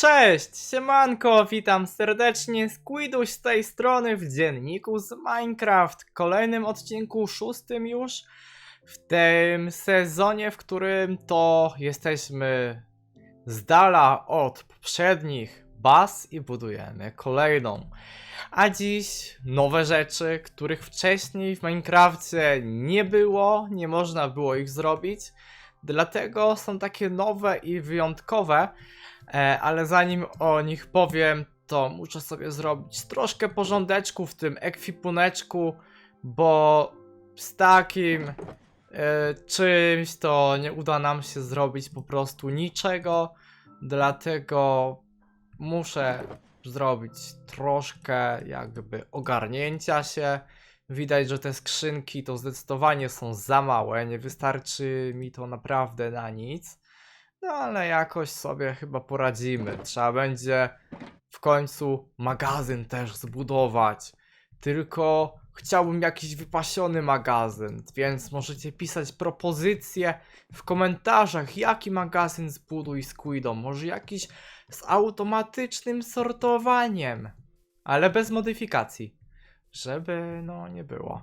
Cześć, siemanko, witam serdecznie, Squiduś z tej strony w dzienniku z Minecraft, kolejnym odcinku, szóstym już, w tym sezonie, w którym to jesteśmy z dala od poprzednich baz i budujemy kolejną. A dziś nowe rzeczy, których wcześniej w Minecrafcie nie było, nie można było ich zrobić, dlatego są takie nowe i wyjątkowe, ale zanim o nich powiem, to muszę sobie zrobić troszkę porządeczku w tym ekwipuneczku, bo z takim e, czymś to nie uda nam się zrobić po prostu niczego, dlatego muszę zrobić troszkę jakby ogarnięcia się. Widać, że te skrzynki to zdecydowanie są za małe, nie wystarczy mi to naprawdę na nic. No ale jakoś sobie chyba poradzimy. Trzeba będzie w końcu magazyn też zbudować. Tylko chciałbym jakiś wypasiony magazyn, więc możecie pisać propozycje w komentarzach, jaki magazyn zbuduj z Quidą. Może jakiś z automatycznym sortowaniem, ale bez modyfikacji. Żeby no nie było.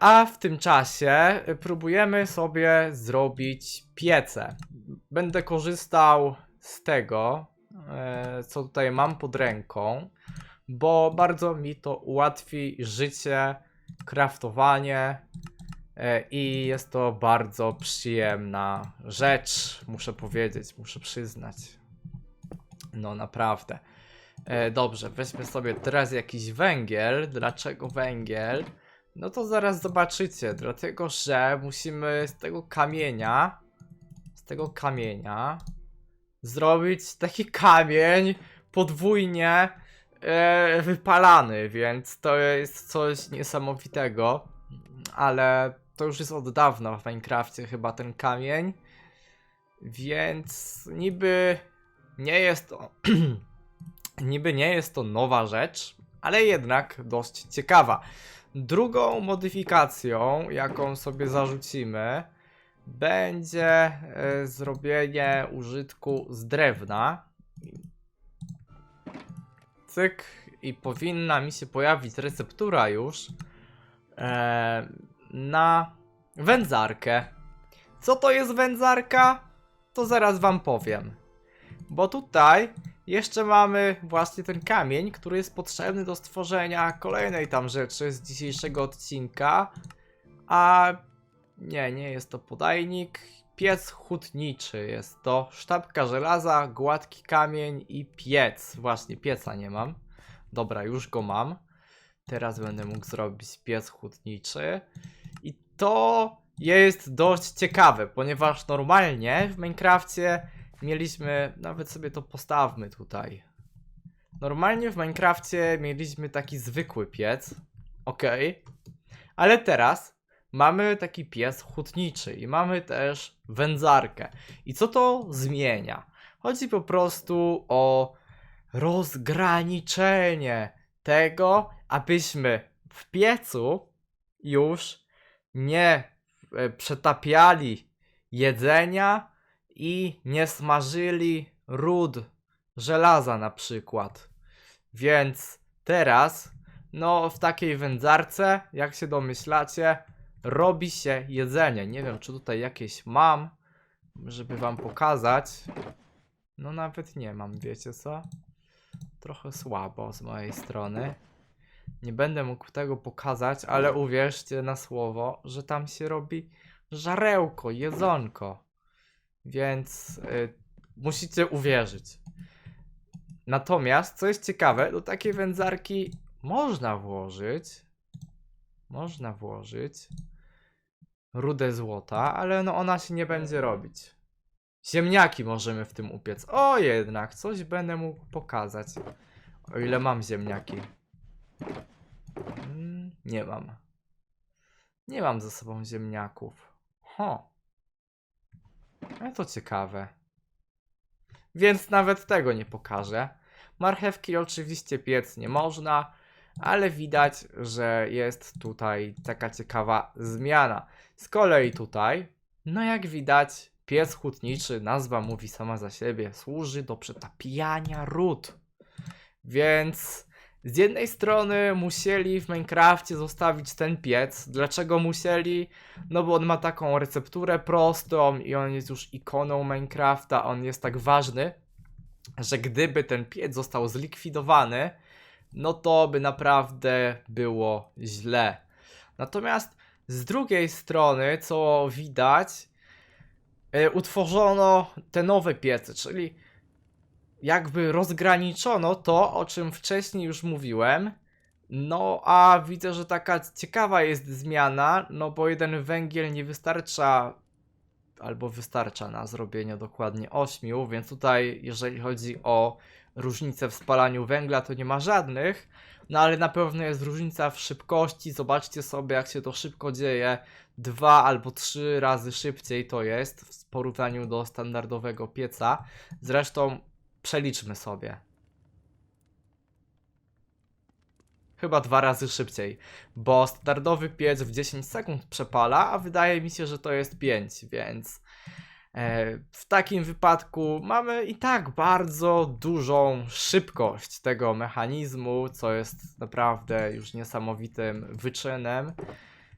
A w tym czasie y, próbujemy sobie zrobić piece. Będę korzystał z tego, e, co tutaj mam pod ręką, bo bardzo mi to ułatwi życie, kraftowanie e, i jest to bardzo przyjemna rzecz, muszę powiedzieć, muszę przyznać. No naprawdę. E, Dobrze, weźmy sobie teraz jakiś węgiel. Dlaczego węgiel? No to zaraz zobaczycie, dlatego że musimy z tego kamienia, z tego kamienia zrobić taki kamień podwójnie e, wypalany, więc to jest coś niesamowitego, ale to już jest od dawna w Minecrafcie chyba ten kamień, więc niby nie jest to niby nie jest to nowa rzecz, ale jednak dość ciekawa. Drugą modyfikacją, jaką sobie zarzucimy, będzie e, zrobienie użytku z drewna. Cyk, i powinna mi się pojawić receptura już e, na wędzarkę. Co to jest wędzarka? To zaraz wam powiem. Bo tutaj jeszcze mamy właśnie ten kamień, który jest potrzebny do stworzenia kolejnej tam rzeczy z dzisiejszego odcinka. A nie, nie jest to podajnik. Piec hutniczy jest to. Sztabka żelaza, gładki kamień i piec. Właśnie pieca nie mam. Dobra, już go mam. Teraz będę mógł zrobić piec hutniczy. I to jest dość ciekawe, ponieważ normalnie w Minecrafcie mieliśmy, nawet sobie to postawmy tutaj. Normalnie w Minecrafcie mieliśmy taki zwykły piec, ok, ale teraz mamy taki piec hutniczy i mamy też wędzarkę. I co to zmienia? Chodzi po prostu o rozgraniczenie tego, abyśmy w piecu już nie e, przetapiali jedzenia i nie smażyli ród żelaza na przykład. Więc teraz, no w takiej wędzarce, jak się domyślacie, robi się jedzenie. Nie wiem, czy tutaj jakieś mam, żeby wam pokazać. No nawet nie mam, wiecie co? Trochę słabo z mojej strony. Nie będę mógł tego pokazać, ale uwierzcie na słowo, że tam się robi żarełko, jedzonko. Więc y, musicie uwierzyć. Natomiast, co jest ciekawe, do takiej wędzarki można włożyć. Można włożyć rudę złota, ale no ona się nie będzie robić. Ziemniaki możemy w tym upiec. O, jednak coś będę mógł pokazać. O ile mam ziemniaki. Mm, nie mam. Nie mam ze sobą ziemniaków. Ho. Ale to ciekawe. Więc nawet tego nie pokażę. Marchewki oczywiście piec nie można, ale widać, że jest tutaj taka ciekawa zmiana. Z kolei tutaj, no jak widać, piec hutniczy, nazwa mówi sama za siebie, służy do przetapiania ród. Więc z jednej strony musieli w Minecrafcie zostawić ten piec. Dlaczego musieli? No bo on ma taką recepturę prostą i on jest już ikoną Minecrafta, on jest tak ważny, że gdyby ten piec został zlikwidowany, no to by naprawdę było źle. Natomiast z drugiej strony, co widać, e, utworzono te nowe piece, czyli jakby rozgraniczono to, o czym wcześniej już mówiłem. No, a widzę, że taka ciekawa jest zmiana, no bo jeden węgiel nie wystarcza, albo wystarcza na zrobienie dokładnie 8, więc tutaj, jeżeli chodzi o różnicę w spalaniu węgla, to nie ma żadnych. No ale na pewno jest różnica w szybkości. Zobaczcie sobie, jak się to szybko dzieje. Dwa albo trzy razy szybciej to jest w porównaniu do standardowego pieca. Zresztą przeliczmy sobie. Chyba dwa razy szybciej, bo standardowy piec w 10 sekund przepala, a wydaje mi się, że to jest 5, więc e, w takim wypadku mamy i tak bardzo dużą szybkość tego mechanizmu, co jest naprawdę już niesamowitym wyczynem.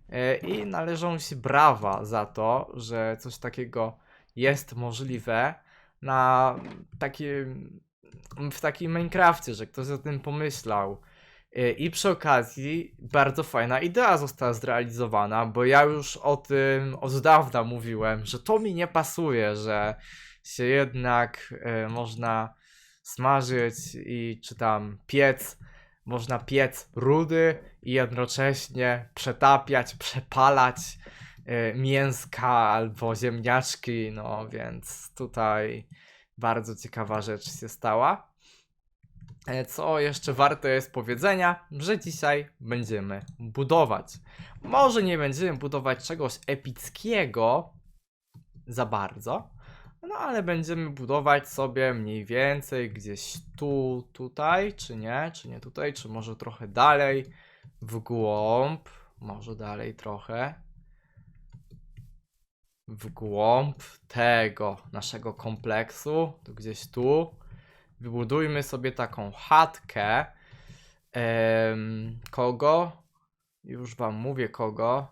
E, I należą się brawa za to, że coś takiego jest możliwe na takim, w takim Minecrafcie, że ktoś o tym pomyślał. Y, I przy okazji bardzo fajna idea została zrealizowana, bo ja już o tym od dawna mówiłem, że to mi nie pasuje, że się jednak y, można smażyć i czy tam piec, można piec rudy i jednocześnie przetapiać, przepalać mięska albo ziemniaczki, no więc tutaj bardzo ciekawa rzecz się stała. E, Co jeszcze warte jest powiedzenia, że dzisiaj będziemy budować. Może nie będziemy budować czegoś epickiego za bardzo, no ale będziemy budować sobie mniej więcej gdzieś tu, tutaj, czy nie, czy nie tutaj, czy może trochę dalej, w głąb, może dalej trochę, w głąb tego naszego kompleksu, to gdzieś tu. Wybudujmy sobie taką chatkę. Em, kogo? Już wam mówię kogo.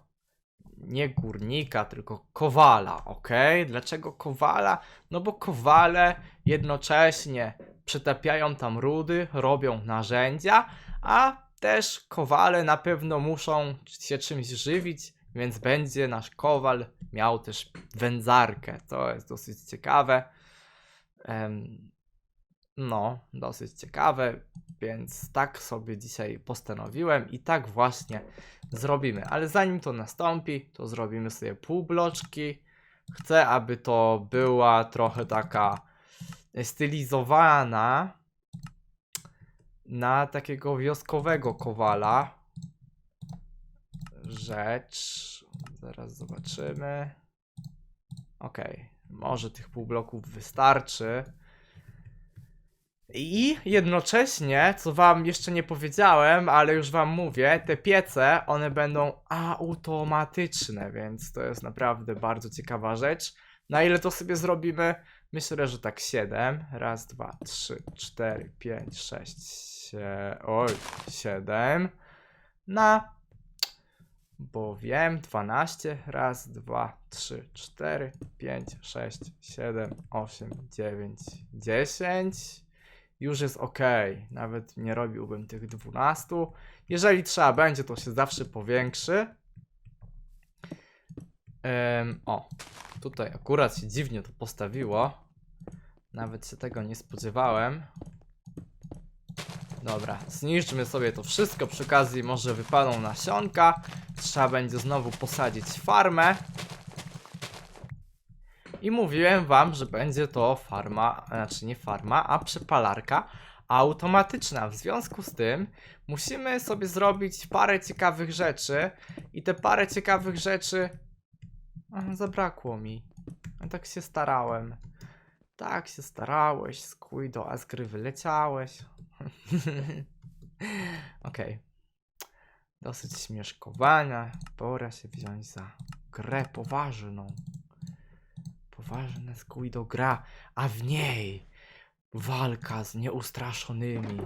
Nie górnika, tylko kowala, ok? Dlaczego kowala? No bo kowale jednocześnie przetapiają tam rudy, robią narzędzia, a też kowale na pewno muszą się czymś żywić, więc będzie nasz kowal miał też wędzarkę. To jest dosyć ciekawe. No, dosyć ciekawe, więc tak sobie dzisiaj postanowiłem i tak właśnie zrobimy. Ale zanim to nastąpi, to zrobimy sobie pół bloczki. Chcę, aby to była trochę taka stylizowana na takiego wioskowego kowala rzecz. Zaraz zobaczymy. Okej, może tych pół bloków wystarczy. I jednocześnie, co wam jeszcze nie powiedziałem, ale już wam mówię, te piece, one będą automatyczne, więc to jest naprawdę bardzo ciekawa rzecz. Na ile to sobie zrobimy? Myślę, że tak 7. Raz, dwa, trzy, cztery, pięć, sześć, sie... oj, 7. Na bowiem 12. Raz, dwa, trzy, cztery, pięć, sześć, siedem, osiem, dziewięć, dziesięć. Już jest ok. Nawet nie robiłbym tych 12. Jeżeli trzeba będzie, to się zawsze powiększy. Em, o, tutaj akurat się dziwnie to postawiło. Nawet się tego nie spodziewałem. Dobra, zniszczmy sobie to wszystko. Przy okazji może wypadną nasionka. Trzeba będzie znowu posadzić farmę. I mówiłem wam, że będzie to farma, znaczy nie farma, a przepalarka automatyczna. W związku z tym musimy sobie zrobić parę ciekawych rzeczy. I te parę ciekawych rzeczy. Zabrakło mi. Ja tak się starałem. Tak się starałeś, Squido, a z gry wyleciałeś. Okej. Dosyć śmieszkowania. Pora się wziąć za grę poważną. ważne Squido gra, a w niej walka z nieustraszonymi.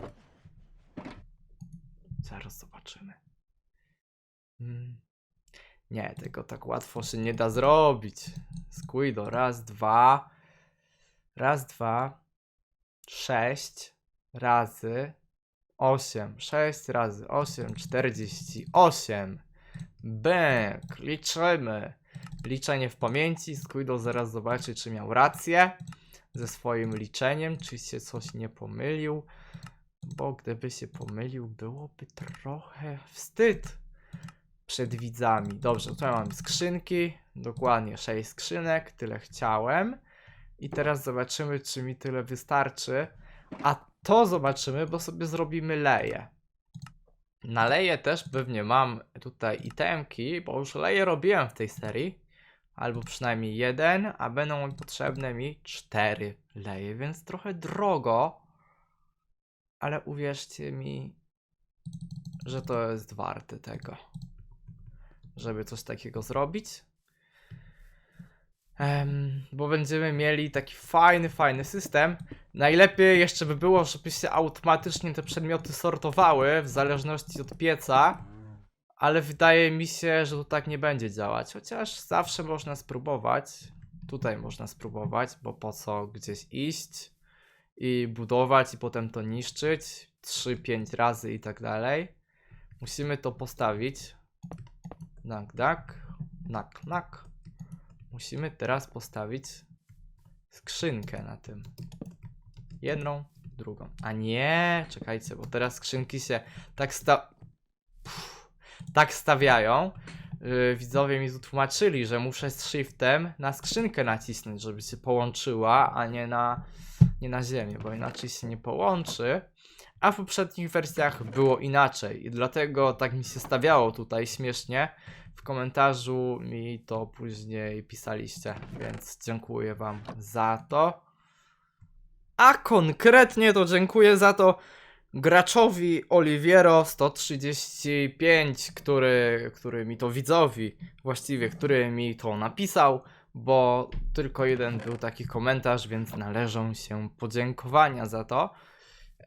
Zaraz zobaczymy. Mm. Nie, tego tak łatwo się nie da zrobić. Squido, raz, dwa. Raz, dwa. Sześć razy osiem. Sześć razy osiem, czterdzieści osiem. Bęk, liczymy. Liczenie w pamięci. Squido zaraz zobaczy, czy miał rację ze swoim liczeniem, czy się coś nie pomylił. Bo gdyby się pomylił, byłoby trochę wstyd przed widzami. Dobrze, tutaj mam skrzynki. Dokładnie 6 skrzynek, tyle chciałem. I teraz zobaczymy, czy mi tyle wystarczy. A to zobaczymy, bo sobie zrobimy leje. Na leje też pewnie mam tutaj itemki, bo już leje robiłem w tej serii. Albo przynajmniej jeden, a będą potrzebne mi cztery leje, więc trochę drogo. Ale uwierzcie mi, że to jest warte tego, żeby coś takiego zrobić. Em, bo będziemy mieli taki fajny, fajny system. Najlepiej jeszcze by było, żeby się automatycznie te przedmioty sortowały w zależności od pieca. Ale wydaje mi się, że to tak nie będzie działać. Chociaż zawsze można spróbować. Tutaj można spróbować, bo po co gdzieś iść i budować i potem to niszczyć 3-5 razy i tak dalej. Musimy to postawić. Nak, dak, nak, nak. Musimy teraz postawić skrzynkę na tym. Jedną, drugą. A nie, czekajcie, bo teraz skrzynki się tak sta... Tak stawiają. Yy, widzowie mi tłumaczyli, że muszę z shiftem na skrzynkę nacisnąć, żeby się połączyła, a nie na, nie na ziemię, bo inaczej się nie połączy. A w poprzednich wersjach było inaczej i dlatego tak mi się stawiało tutaj śmiesznie. W komentarzu mi to później pisaliście, więc dziękuję Wam za to. A konkretnie to dziękuję za to graczowi Oliviero 135, który, który mi to widzowi, właściwie, który mi to napisał, bo tylko jeden był taki komentarz, więc należą się podziękowania za to.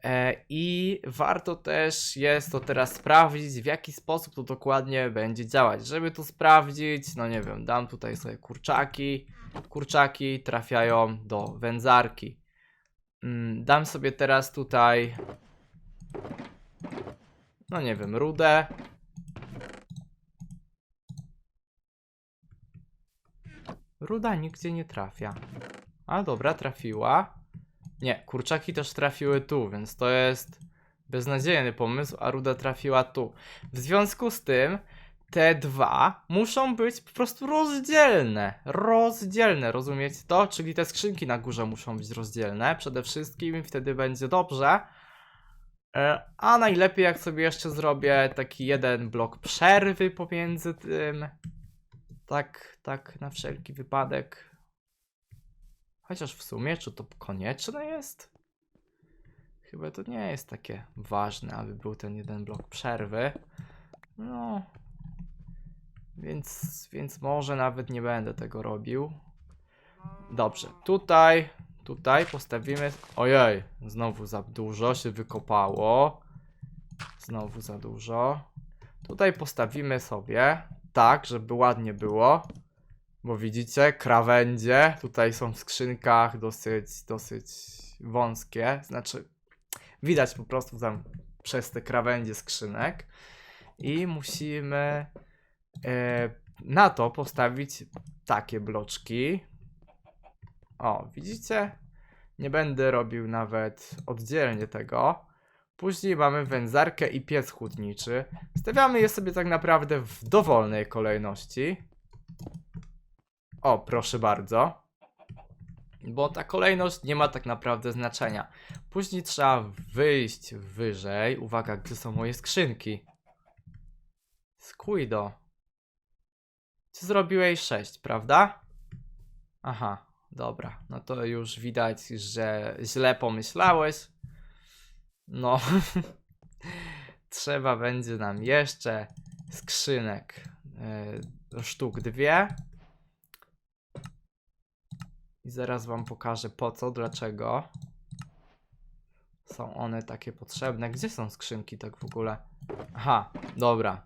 E, I warto też jest to teraz sprawdzić, w jaki sposób to dokładnie będzie działać. Żeby to sprawdzić, no nie wiem, dam tutaj sobie kurczaki. Kurczaki trafiają do wędzarki. Mm, Dam sobie teraz tutaj, no nie wiem, rudę. Ruda nigdzie nie trafia. A dobra, trafiła. Nie, kurczaki też trafiły tu, więc to jest beznadziejny pomysł, a ruda trafiła tu. W związku z tym te dwa muszą być po prostu rozdzielne. Rozdzielne, rozumiecie to? Czyli te skrzynki na górze muszą być rozdzielne przede wszystkim wtedy będzie dobrze. E, A najlepiej jak sobie jeszcze zrobię taki jeden blok przerwy pomiędzy tym. Tak, tak na wszelki wypadek. Chociaż w sumie, czy to konieczne jest? Chyba to nie jest takie ważne, aby był ten jeden blok przerwy. No. Więc, więc może nawet nie będę tego robił. Dobrze, tutaj, tutaj postawimy. Ojej, znowu za dużo się wykopało. Znowu za dużo. Tutaj postawimy sobie tak, żeby ładnie było. Bo widzicie, krawędzie tutaj są w skrzynkach dosyć, dosyć wąskie. Znaczy, widać po prostu tam przez te krawędzie skrzynek. I musimy e, na to postawić takie bloczki. O, widzicie? Nie będę robił nawet oddzielnie tego. Później mamy wędzarkę i piec chłodniczy. Stawiamy je sobie tak naprawdę w dowolnej kolejności. O, proszę bardzo. Bo ta kolejność nie ma tak naprawdę znaczenia. Później trzeba wyjść wyżej. Uwaga, gdzie są moje skrzynki? Squido. Ty zrobiłeś 6, prawda? Aha, dobra. No to już widać, że źle pomyślałeś. No. Trzeba będzie nam jeszcze skrzynek. e, sztuk dwie. I zaraz wam pokażę po co, dlaczego są one takie potrzebne. Gdzie są skrzynki tak w ogóle? Aha, dobra.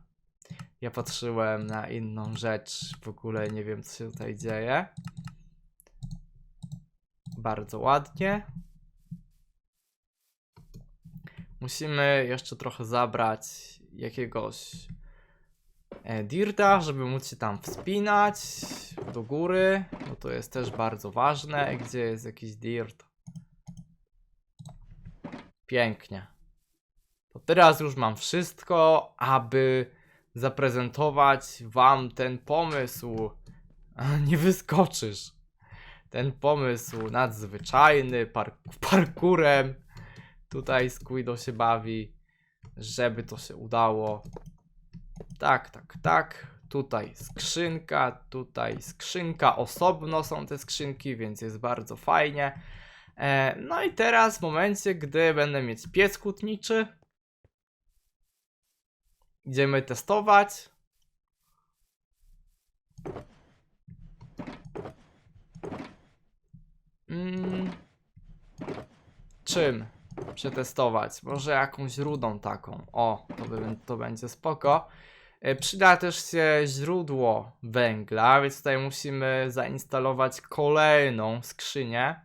Ja patrzyłem na inną rzecz. W ogóle nie wiem, co się tutaj dzieje. Bardzo ładnie. Musimy jeszcze trochę zabrać jakiegoś dirta, żeby móc się tam wspinać do góry, bo to jest też bardzo ważne. Gdzie jest jakiś dirt? Pięknie. To teraz już mam wszystko, aby zaprezentować wam ten pomysł. Nie wyskoczysz. Ten pomysł nadzwyczajny, par parkurem. Tutaj Squido się bawi, żeby to się udało. Tak, tak, tak. Tutaj skrzynka, tutaj skrzynka. Osobno są te skrzynki, więc jest bardzo fajnie. E, no i teraz w momencie, gdy będę mieć piec hutniczy, idziemy testować. Mm. Czym przetestować? Może jakąś rudą taką. O, to, by, to będzie spoko. E, Przyda też się źródło węgla, więc tutaj musimy zainstalować kolejną skrzynię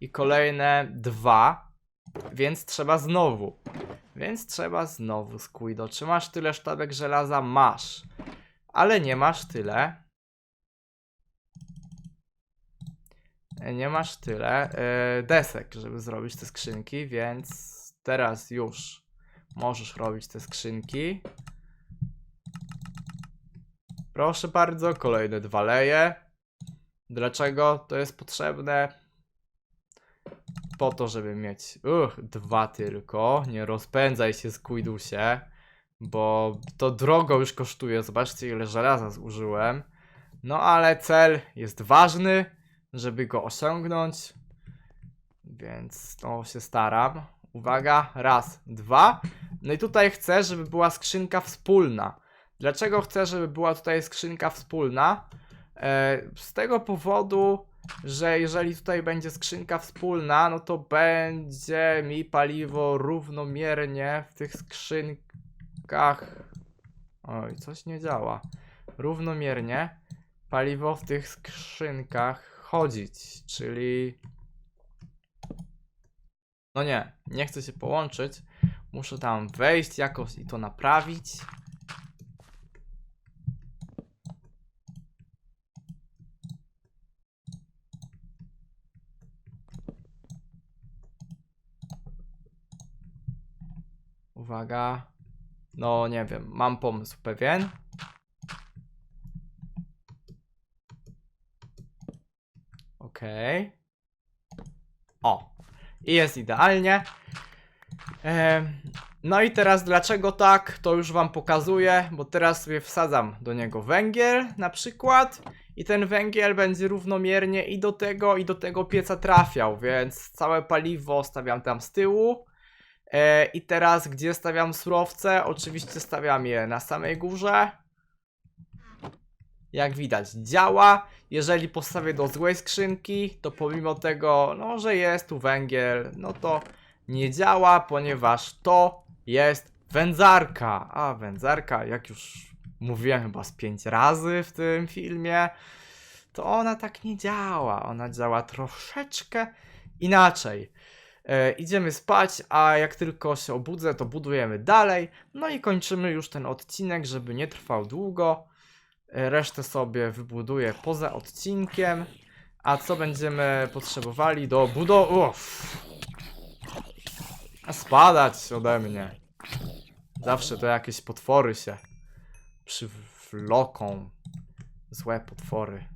i kolejne dwa, więc trzeba znowu. Więc trzeba znowu, Squido. Czy masz tyle sztabek żelaza? Masz. Ale nie masz tyle. E, Nie masz tyle e, desek, żeby zrobić te skrzynki, więc teraz już możesz robić te skrzynki. Proszę bardzo, kolejne dwa leje. Dlaczego to jest potrzebne? Po to, żeby mieć uch, dwa tylko. Nie rozpędzaj się, Squidusie, bo to drogo już kosztuje. Zobaczcie, ile żelaza zużyłem. No ale cel jest ważny, żeby go osiągnąć. Więc to się staram. Uwaga, raz, dwa. No i tutaj chcę, żeby była skrzynka wspólna. Dlaczego chcę, żeby była tutaj skrzynka wspólna? E, z tego powodu, że jeżeli tutaj będzie skrzynka wspólna, no to będzie mi paliwo równomiernie w tych skrzynkach. Oj, coś nie działa. Równomiernie paliwo w tych skrzynkach chodzić, czyli. No nie, nie chcę się połączyć. Muszę tam wejść jakoś i to naprawić. Uwaga. No nie wiem, mam pomysł pewien. Okej. O. I jest idealnie. Em, no i teraz dlaczego tak, to już wam pokazuję, bo teraz sobie wsadzam do niego węgiel na przykład i ten węgiel będzie równomiernie i do tego i do tego pieca trafiał, więc całe paliwo stawiam tam z tyłu. E, I teraz gdzie stawiam surowce? Oczywiście stawiam je na samej górze. Jak widać działa. Jeżeli postawię do złej skrzynki, to pomimo tego, no, że jest tu węgiel, no to nie działa, ponieważ to jest wędzarka. A wędzarka, jak już mówiłem chyba z pięć razy w tym filmie, to ona tak nie działa. Ona działa troszeczkę inaczej. E, idziemy spać, a jak tylko się obudzę, to budujemy dalej. No i kończymy już ten odcinek, żeby nie trwał długo. E, resztę sobie wybuduję poza odcinkiem. A co będziemy potrzebowali do budowy? Spadać ode mnie. Zawsze to jakieś potwory się przywloką. Złe potwory.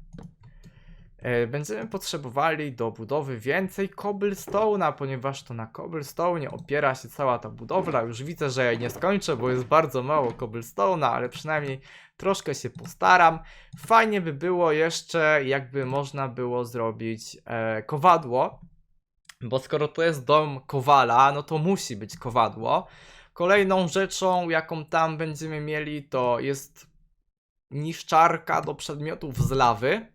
E, Będziemy potrzebowali do budowy więcej cobblestone'a, ponieważ to na cobblestone opiera się cała ta budowla. Już widzę, że ja nie skończę, bo jest bardzo mało cobblestone'a, ale przynajmniej troszkę się postaram. Fajnie by było jeszcze, jakby można było zrobić e, kowadło, bo skoro to jest dom kowala, no to musi być kowadło. Kolejną rzeczą, jaką tam będziemy mieli, to jest niszczarka do przedmiotów z lawy.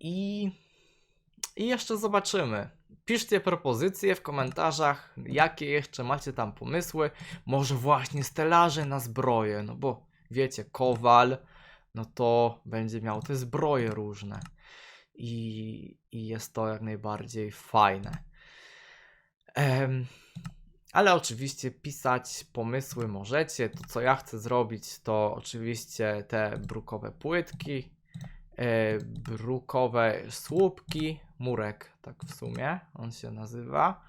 I, I jeszcze zobaczymy. Piszcie propozycje w komentarzach, jakie jeszcze macie tam pomysły. Może właśnie stelaże na zbroję, no bo wiecie, kowal, no to będzie miał te zbroje różne. I, i jest to jak najbardziej fajne. Em, ale oczywiście pisać pomysły możecie. To co ja chcę zrobić, to oczywiście te brukowe płytki, brukowe słupki, murek, tak w sumie on się nazywa.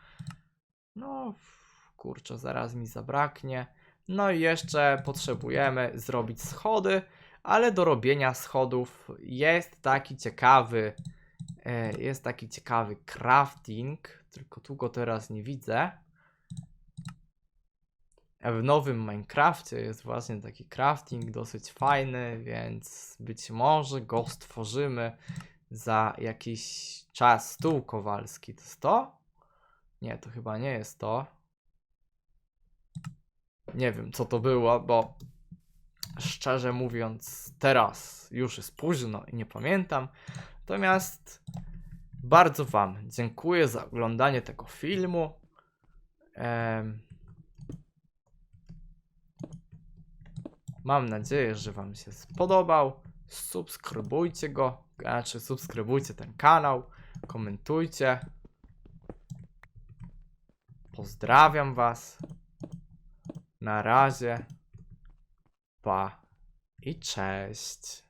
No, kurczę, zaraz mi zabraknie. No i jeszcze potrzebujemy zrobić schody, ale do robienia schodów jest taki ciekawy, e, jest taki ciekawy crafting, tylko tu go teraz nie widzę. W nowym Minecrafcie jest właśnie taki crafting dosyć fajny, więc być może go stworzymy za jakiś czas. Stół kowalski to jest to? Nie, to chyba nie jest to. Nie wiem, co to było, bo szczerze mówiąc, teraz już jest późno i nie pamiętam. Natomiast bardzo Wam dziękuję za oglądanie tego filmu. Em, Mam nadzieję, że Wam się spodobał. Subskrybujcie go, znaczy subskrybujcie ten kanał, komentujcie. Pozdrawiam Was. Na razie. Pa i cześć.